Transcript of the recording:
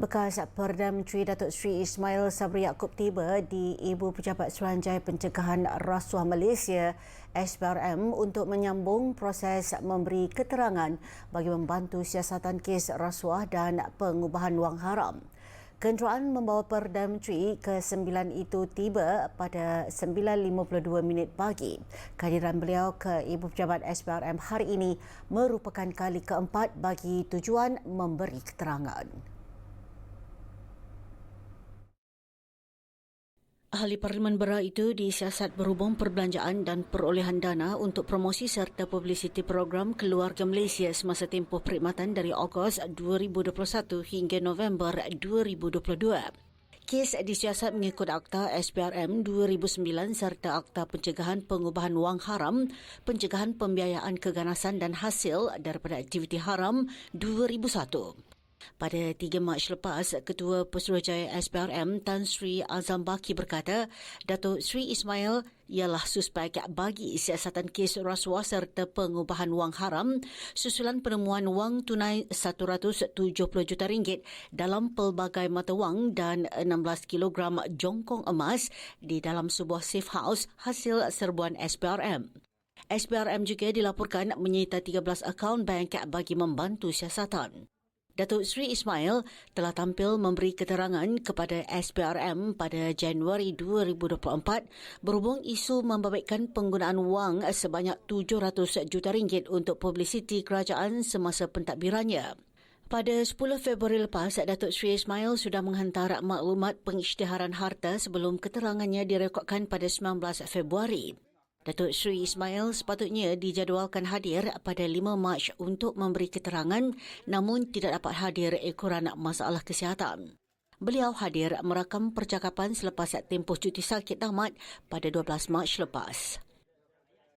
Bekas Perdana Menteri Datuk Seri Ismail Sabri Yaakob tiba di Ibu Pejabat Suruhanjaya Pencegahan Rasuah Malaysia SPRM untuk menyambung proses memberi keterangan bagi membantu siasatan kes rasuah dan pengubahan wang haram. Kenderaan membawa Perdana Menteri ke-9 itu tiba pada 9.52 minit pagi. Kehadiran beliau ke Ibu Pejabat SPRM hari ini merupakan kali keempat bagi tujuan memberi keterangan. Ahli Parlimen Bera itu disiasat berhubung perbelanjaan dan perolehan dana untuk promosi serta publiciti program Keluarga Malaysia semasa tempoh perkhidmatan dari Ogos 2021 hingga November 2022. Kes disiasat mengikut Akta SPRM 2009 serta Akta Pencegahan Pengubahan Wang Haram, Pencegahan Pembiayaan Keganasan dan Hasil daripada Aktiviti Haram 2001. Pada 3 Mac lepas, Ketua Pesuruhjaya SPRM Tan Sri Azam Baki berkata, Datuk Sri Ismail ialah suspek bagi siasatan kes rasuah serta pengubahan wang haram susulan penemuan wang tunai 170 juta ringgit dalam pelbagai mata wang dan 16 kilogram jongkong emas di dalam sebuah safe house hasil serbuan SPRM. SPRM juga dilaporkan menyita 13 akaun bank bagi membantu siasatan. Datuk Sri Ismail telah tampil memberi keterangan kepada SPRM pada Januari 2024 berhubung isu membabitkan penggunaan wang sebanyak 700 juta ringgit untuk publisiti kerajaan semasa pentadbirannya. Pada 10 Februari lepas, Datuk Sri Ismail sudah menghantar maklumat pengisytiharan harta sebelum keterangannya direkodkan pada 19 Februari. Datuk Sri Ismail sepatutnya dijadualkan hadir pada 5 Mac untuk memberi keterangan namun tidak dapat hadir ekoran masalah kesihatan. Beliau hadir merakam percakapan selepas tempoh cuti sakit tamat pada 12 Mac lepas.